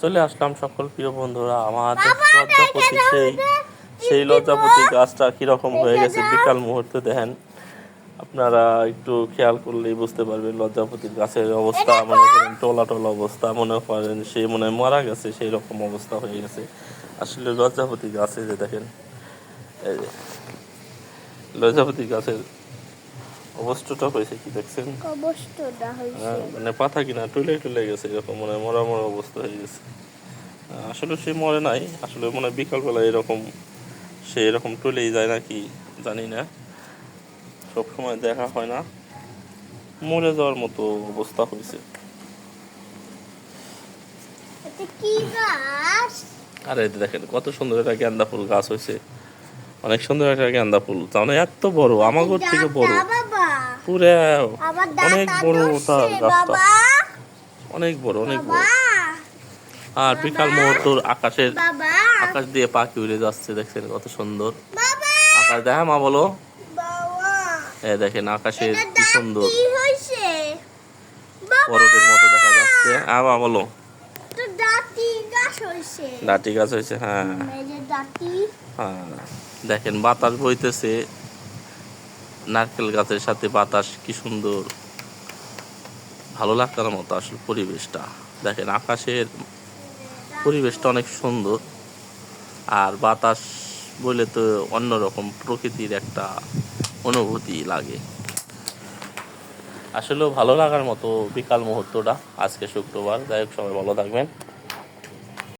চলে আসলাম সকল প্রিয় বন্ধুরা। আমার লজ্জাপতি সেই সেই লজ্জাপতি গাছটা কীরকম হয়ে গেছে বিকাল মুহূর্তে দেখেন। আপনারা একটু খেয়াল করলেই বুঝতে পারবেন লজ্জাপতির গাছের অবস্থা মনে করেন টোলা টোলা অবস্থা মনে করেন সে মনে হয় মারা গেছে সেই রকম অবস্থা হয়ে গেছে। আসলে লজ্জাপতি গাছে যে দেখেন লজ্জাপতি গাছের অবস্থাটা হয়েছে কি দেখছেন? হয়েছে। হ্যাঁ, মানে পাতা কিনা টুলে টুলে গেছে এরকম মানে মরা মরা অবস্থা হয়ে গেছে। আসলে সে মরে নাই আসলে মনে বিকালবেলা এরকম সে এরকম টুলেই যায় নাকি জানি না। সব সময় দেখা হয় না। মরে যাওয়ার মতো অবস্থা হয়েছে। আর দেখেন কত সুন্দর একটা গেন্দা ফুল গাছ হয়েছে। অনেক সুন্দর একটা গেন্দা ফুল। মানে এত বড় আমার থেকে বড়। পুরো অনেক বড় তার গাছটা অনেক বড় অনেক বড়। আর বিকাল মুহূর্তর আকাশের আকাশ দিয়ে পাখি উড়ে যাচ্ছে দেখছেন কত সুন্দর। আকাশ দেখা মা বলো। এ দেখেন আকাশের কি সুন্দর। বরফের মতো দেখা যাচ্ছে। আর মা বলো। ডাটি গাছ হয়েছে হ্যাঁ। হ্যাঁ দেখেন বাতাস বইতেছে। নারকেল গাছের সাথে বাতাস, কি সুন্দর। ভালো লাগার মতো আসলে পরিবেশটা। দেখেন আকাশের পরিবেশটা অনেক সুন্দর। আর বাতাস বলে তো অন্যরকম প্রকৃতির একটা অনুভূতি লাগে। আসলেও ভালো লাগার মতো বিকাল মুহূর্তটা আজকে শুক্রবার। যাই হোক, সবাই ভালো থাকবেন।